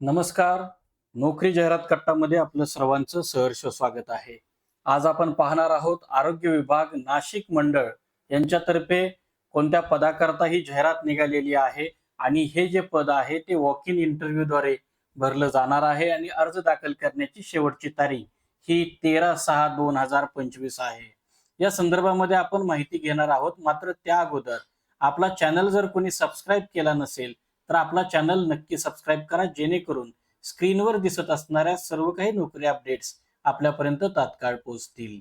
नमस्कार. नोकरी जाहिरात कट्टामध्ये आपलं सर्वांचं सहर्ष स्वागत आहे. आज आपण पाहणार आहोत आरोग्य विभाग नाशिक मंडळ यांच्यातर्फे कोणत्या पदाकरता ही जाहिरात निघालेली आहे आणि हे जे पद आहे ते वॉक इन इंटरव्ह्यूद्वारे भरलं जाणार आहे आणि अर्ज दाखल करण्याची शेवटची तारीख ही तेरा सहा दोन हजार पंचवीस आहे. या संदर्भामध्ये आपण माहिती घेणार आहोत मात्र त्या अगोदर आपला चॅनल जर कोणी सबस्क्राईब केला नसेल तर आपला चॅनल नक्की सबस्क्राईब करा जेणेकरून स्क्रीनवर दिसत असणाऱ्या सर्व काही नोकरी अपडेट्स आपल्यापर्यंत तात्काळ पोहोचतील.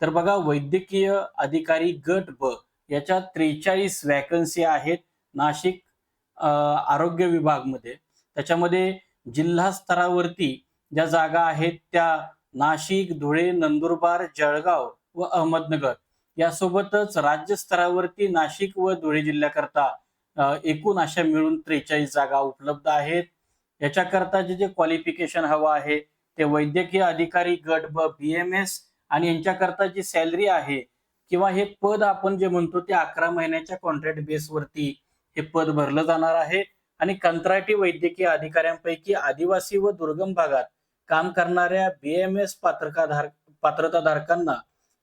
तर बघा वैद्यकीय अधिकारी गट ब याच्या त्रेचाळीस वॅकन्सी आहेत नाशिक आरोग्य विभागमध्ये. त्याच्यामध्ये जिल्हा स्तरावरती ज्या जागा आहेत त्या नाशिक धुळे नंदुरबार जळगाव व अहमदनगर. यासोबतच राज्य स्तरावरती नाशिक व धुळे जिल्ह्याकरता एकूण अशा मिळून त्रेचाळीस जागा उपलब्ध आहेत. याच्याकरता जे जे क्वालिफिकेशन हवं आहे ते वैद्यकीय अधिकारी गट ब बी एम एस आणि यांच्याकरता जी सॅलरी आहे किंवा हे पद आपण जे म्हणतो ते अकरा महिन्याच्या कॉन्ट्रॅक्ट बेसवरती हे पद भरलं जाणार आहे. आणि कंत्राटी वैद्यकीय अधिकाऱ्यांपैकी आदिवासी व दुर्गम भागात काम करणाऱ्या बी एम एस पात्रकाधार पात्रताधारकांना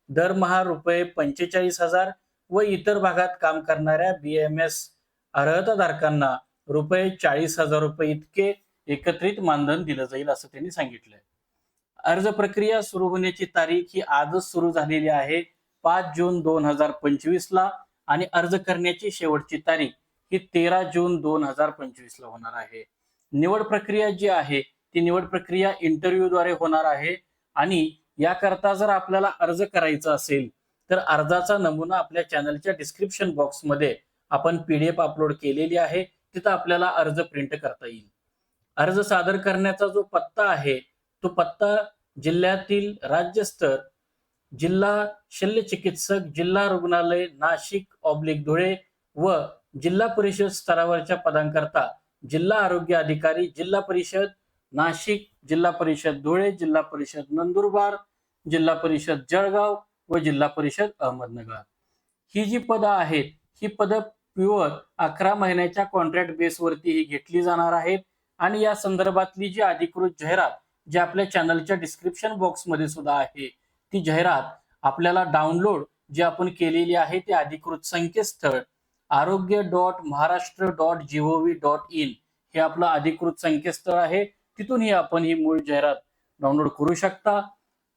दरमहा रुपये पंचेचाळीस हजार व इतर भागात काम करणाऱ्या बी एम एस अर्हताधारकांना रुपये चाळीस हजार रुपये इतके एकत्रित मानधन दिलं जाईल असं त्यांनी सांगितलंय. अर्ज प्रक्रिया सुरू होण्याची तारीख ही आजच सुरू झालेली आहे पाच जून दोन हजार पंचवीस ला आणि अर्ज करण्याची शेवटची तारीख ही तेरा जून दोन हजार पंचवीस ला होणार आहे. निवड प्रक्रिया जी आहे ती निवड प्रक्रिया इंटरव्ह्यूद्वारे होणार आहे आणि याकरता जर आपल्याला अर्ज करायचा असेल तर अर्जाचा नमुना आपल्या चॅनलच्या डिस्क्रिप्शन बॉक्समध्ये आपण पीडीएफ अपलोड केलेली आहे तिथं आपल्याला अर्ज प्रिंट करता येईल. अर्ज सादर करण्याचा जो पत्ता आहे तो पत्ता जिल्ह्यातील राज्यस्तर जिल्हा शल्य चिकित्सक जिल्हा रुग्णालय नाशिक ऑब्लिक धुळे व जिल्हा परिषद स्तरावरच्या पदांकरता जिल्हा आरोग्य अधिकारी जिल्हा परिषद नाशिक जिल्हा परिषद धुळे जिल्हा परिषद नंदुरबार जिल्हा परिषद जळगाव व जिल्हा परिषद अहमदनगर. ही जी पदं आहेत ही पदं प्युअर अकरा महिन्याच्या कॉन्ट्रॅक्ट बेसवरती ही घेतली जाणार आहेत आणि या संदर्भातली जी अधिकृत जाहिरात जी आपल्या चॅनलच्या डिस्क्रिप्शन बॉक्समध्ये सुद्धा आहे ती जाहिरात आपल्याला डाउनलोड जी आपण केलेली आहे ते अधिकृत संकेतस्थळ आरोग्य dot Maharashtra dot G O V dot in हे आपलं अधिकृत संकेतस्थळ आहे. तिथूनही आपण ही मूळ जाहिरात डाउनलोड करू शकता.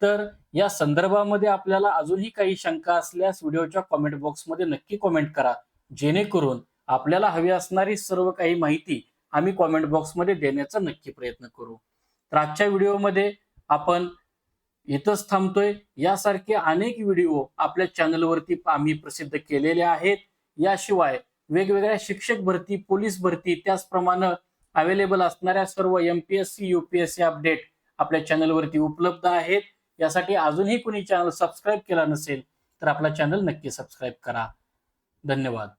तर या संदर्भामध्ये आपल्याला अजूनही काही शंका असल्यास व्हिडिओच्या कॉमेंट बॉक्समध्ये नक्की कॉमेंट करा. जेणेकरून आपल्याला हवी असणारी सर्व काही माहिती आम्ही कॉमेंट बॉक्समध्ये देण्याचा नक्की प्रयत्न करू. तर आजच्या व्हिडिओमध्ये आपण इथंच थांबतोय. यासारखे अनेक व्हिडिओ आपल्या चॅनलवरती आम्ही प्रसिद्ध केलेले आहेत. याशिवाय वेगवेगळ्या शिक्षक भरती पोलीस भरती त्याचप्रमाणे अवेलेबल असणाऱ्या सर्व एमपीएससी युपीएससी अपडेट आपल्या चॅनलवरती उपलब्ध आहेत. यासाठी अजूनही कोणी चॅनल सबस्क्राईब केला नसेल तर आपला चॅनल नक्की सबस्क्राईब करा. धन्यवाद.